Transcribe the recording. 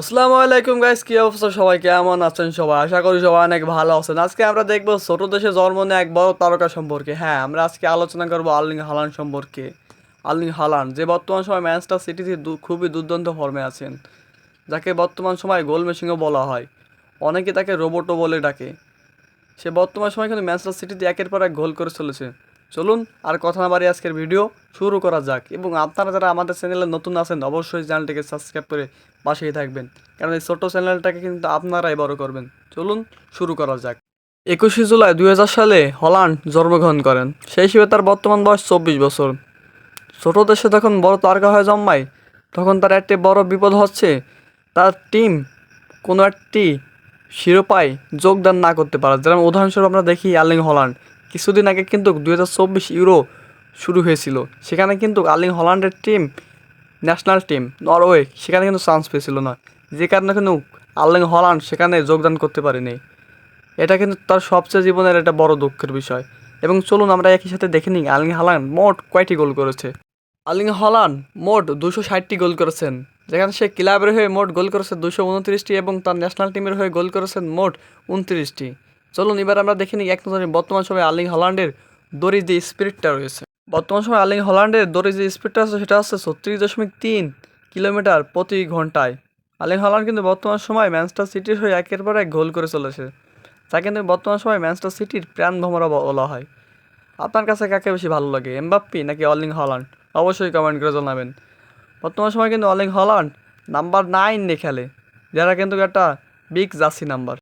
আসসালামু আলাইকুম গাইস কি অবস্থা? সবাই কেমন আছেন সবাই? আশা করি সবাই অনেক ভালো আছেন। আজকে আমরা দেখব ছোট দেশে জন্ম নেয় এক বড় তারকা সম্পর্কে। হ্যাঁ আমরা আজকে আলোচনা করব আর্লিং হালান সম্পর্কে। আর্লিং হালান, যে বর্তমান সময় ম্যানচেস্টার সিটিতে খুবই দুর্দান্ত ফর্মে আছেন, যাকে বর্তমান সময় গোল মেশিনও বলা হয়। অনেকে তাকে রোবটও বলে ডাকে। সে বর্তমান সময় কিন্তু ম্যানচেস্টার সিটিতে একের পর এক গোল করে চলেছে। চলুন আর কথা না বাড়ি আজকের ভিডিও শুরু করা যাক। এবং আপনারা যারা আমাদের চ্যানেলে নতুন আছেন, অবশ্যই চ্যানেলটিকে সাবস্ক্রাইব করে পাশেই থাকবেন। কারণ এই ছোটো চ্যানেলটাকে কিন্তু আপনারাই বড় করবেন। চলুন শুরু করা যাক। একুশে জুলাই দুই হাজার সালে হল্যান্ড জন্মগ্রহণ করেন। সেই হিসেবে তার বর্তমান বয়স চব্বিশ বছর। ছোট দেশে যখন বড় তারকা হয়ে জন্মায়, তখন তার একটি বড় বিপদ হচ্ছে, তার টিম কোনো একটি শিরোপায় যোগদান না করতে পারে। যেমন উদাহরণস্বরূপ আমরা দেখি আর্লিং হল্যান্ড। কিছুদিন আগে কিন্তু দুই হাজার চব্বিশ ইউরো শুরু হয়েছিল। সেখানে কিন্তু আর্লিং হল্যান্ডের টিম ন্যাশনাল টিম নরওয়ে, সেখানে কিন্তু চান্স পেয়েছিল না। যে কারণে কিন্তু আর্লিং হল্যান্ড সেখানে যোগদান করতে পারেনি। এটা কিন্তু তার সবচেয়ে জীবনের একটা বড় দুঃখের বিষয়। এবং চলুন আমরা একই সাথে দেখে নিই আর্লিং হল্যান্ড মোট কয়টি গোল করেছে? আর্লিং হল্যান্ড মোট দুশো ষাটটি গোল করেছেন, যেখানে সে ক্লাবের হয়ে মোট গোল করেছে দুশো উনত্রিশটি এবং তার ন্যাশনাল টিমের হয়ে গোল করেছেন মোট উনত্রিশটি। চলুন, এবার আমরা দেখে নিই এক নজরে বর্তমান সময়ে আর্লিং হল্যান্ডের দড়ি যে স্পিরিটটা রয়েছে। বর্তমান সময় আর্লিং হল্যান্ডের দড়ি যে স্পিডটা আছে, সেটা হচ্ছে ছত্রিশ দশমিক তিন কিলোমিটার প্রতি ঘন্টায়। আর্লিং হল্যান্ড কিন্তু বর্তমান সময় ম্যানচেস্টার সিটির হয়ে একের পর এক গোল করে চলেছে। যা কিন্তু বর্তমান সময় ম্যানচেস্টার সিটির প্রাণ ভ্রমরা বলা হয়। আপনার কাছে কাকে বেশি ভালো লাগে, এমবাপ্পি নাকি অলিং হল্যান্ড? অবশ্যই কমেন্ট করে জানাবেন। বর্তমান সময় কিন্তু অলিং হল্যান্ড নাম্বার নাইন নিয়ে খেলে, যারা কিন্তু একটা বিগ জার্সি নাম্বার।